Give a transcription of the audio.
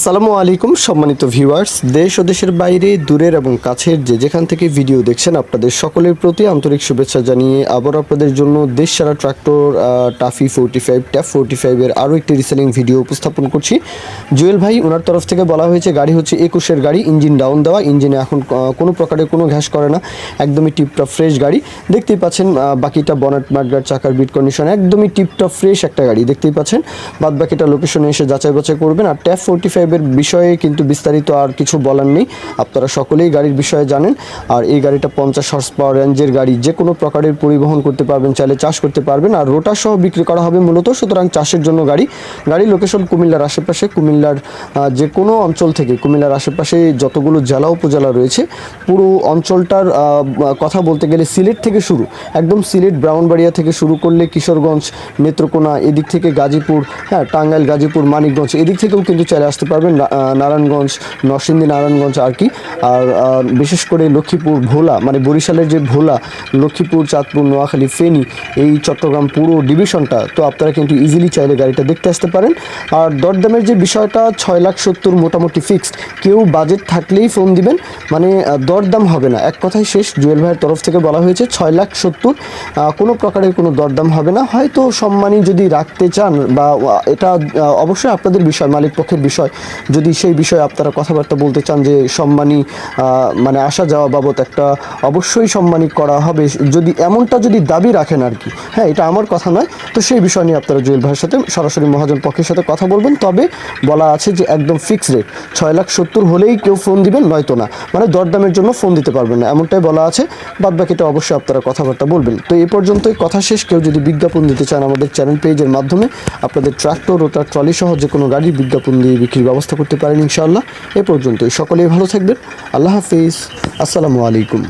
আসসালামু আলাইকুম, সম্মানিত ভিউয়ার্স। দেশ ও দেশের বাইরে, দূরের এবং কাছের যে যেখান থেকে ভিডিও দেখছেন, আপনাদের সকলের প্রতি আন্তরিক শুভেচ্ছা জানিয়ে আবার আপনাদের জন্য দেশ সারা tractor TAFE forty five TAFE forty ফাইভের আরও একটি রিসেলিং ভিডিও উপস্থাপন করছি। জুয়েল ভাই ওনার তরফ থেকে বলা হয়েছে, গাড়ি হচ্ছে একুশের গাড়ি, ইঞ্জিন ডাউন দেওয়া। ইঞ্জিনে এখন কোনো প্রকারের কোনো ঘ্যাস করে না। একদমই টিপটপ ফ্রেশ গাড়ি। দেখতেই পাচ্ছেন বাকিটা বনাট মাঠগার চাকার বিট কন্ডিশন একদমই টিপটপ ফ্রেশ একটা গাড়ি। দেখতেই পাচ্ছেন বাদ বাকিটা লোকেশনে এসে যাচাই বাছাই করবেন। আর ট্যাপ ফোরটি ফাইভের বিষয়ে কিন্তু বিস্তারিত আর কিছু বলার নেই। আপনারা সকলেই গাড়ির বিষয়ে জানেন। আর এই গাড়িটা পঞ্চাশ হর্স পাওয়ার রেঞ্জের গাড়ি। যে কোনো প্রকারের পরিবহন করতে পারবেন, চাইলে চাষ করতে পারবেন। আর রোটার সহ বিক্রি করা হবে মূলত সুতরাং চাষের জন্য গাড়ি। গাড়ির লোকেশন কুমিল্লার আশেপাশে। কুমিল্লার যে কোনো অঞ্চল থেকে কুমিল্লার আশেপাশে যতগুলো জেলা উপজেলা রয়েছে, পুরো অঞ্চলটার কথা বলতে গেলে সিলেট থেকে শুরু, একদম সিলেট ব্রাউনবাড়িয়া থেকে শুরু করলে কিশোরগঞ্জ, নেত্রকোনা, এদিক থেকে গাজীপুর হ্যাঁ টাঙ্গাইল, গাজীপুর, মানিকগঞ্জ, এদিক থেকেও কিন্তু চলে আসতে পারবেন নারায়ণগঞ্জ, নরসিংদী, নারায়ণগঞ্জ আর কি। আর বিশেষ করে লক্ষ্মীপুর, ভোলা মানে বরিশালের যে ভোলা, লক্ষ্মীপুর, চাঁদপুর, নোয়াখালী, ফেনী, এই চট্টগ্রাম পুরো ডিভিশনটা, তো আপনারা কিন্তু ইজিলি চাইলে গাড়িটা দেখতে আসতে পারেন। আর দরদামের যে বিষয়টা, ছয় লাখ সত্তর মোটামুটি ফিক্সড কেউ বাজেট থাকলেই ফোন দিবেন মানে দরদাম হবে না। এক কথাই শেষ, জুয়েল ভাইয়ের তরফ থেকে বলা হয়েছে, ছয় লাখ সত্তর কোনো প্রকারের কোনো দরদাম হবে না। হয়তো সম্মানী যদি রাখতে চান বা এটা অবশ্যই আপনাদের বিষয়, মালিক পক্ষের বিষয় যদি সেই বিষয়ে আপনারা কথাবার্তা বলতে চান যে সম্মানী মানে আসা যাওয়া বাবদ একটা অবশ্যই সম্মানী করা হবে, যদি এমনটা যদি দাবি রাখেন আর কি হ্যাঁ এটা আমার কথা নয়, তো সেই বিষয় নিয়ে আপনারা জুয়েল ভাইয়ের সাথে সরাসরি মহাজন পক্ষের সাথে কথা বলবেন। তবে বলা আছে যে একদম ফিক্স রেট ছয় লাখ সত্তর হলেই কেউ ফোন দিবেন, নয়তো না মানে দরদামের জন্য ফোন দিতে পারবেন না, এমনটাই বলা আছে। বাদ বাকিটা অবশ্যই আপনারা কথাবার্তা বলবেন। তো এই পর্যন্তই, কথা শেষ, কেউ যদি বিজ্ঞাপন দিতে চান আমাদের চ্যানেল পেজের মাধ্যমে, আপনাদের ট্রাক্টর ও তার ট্রলি সহ যে কোনো গাড়ির বিজ্ঞাপন দিয়ে বিক্রির ব্যবস্থা করতে পারেন ইনশাআল্লাহ। এ পর্যন্তই। সকলেই ভালো থাকবেন। আল্লাহ হাফিজ। আসসালামু আলাইকুম।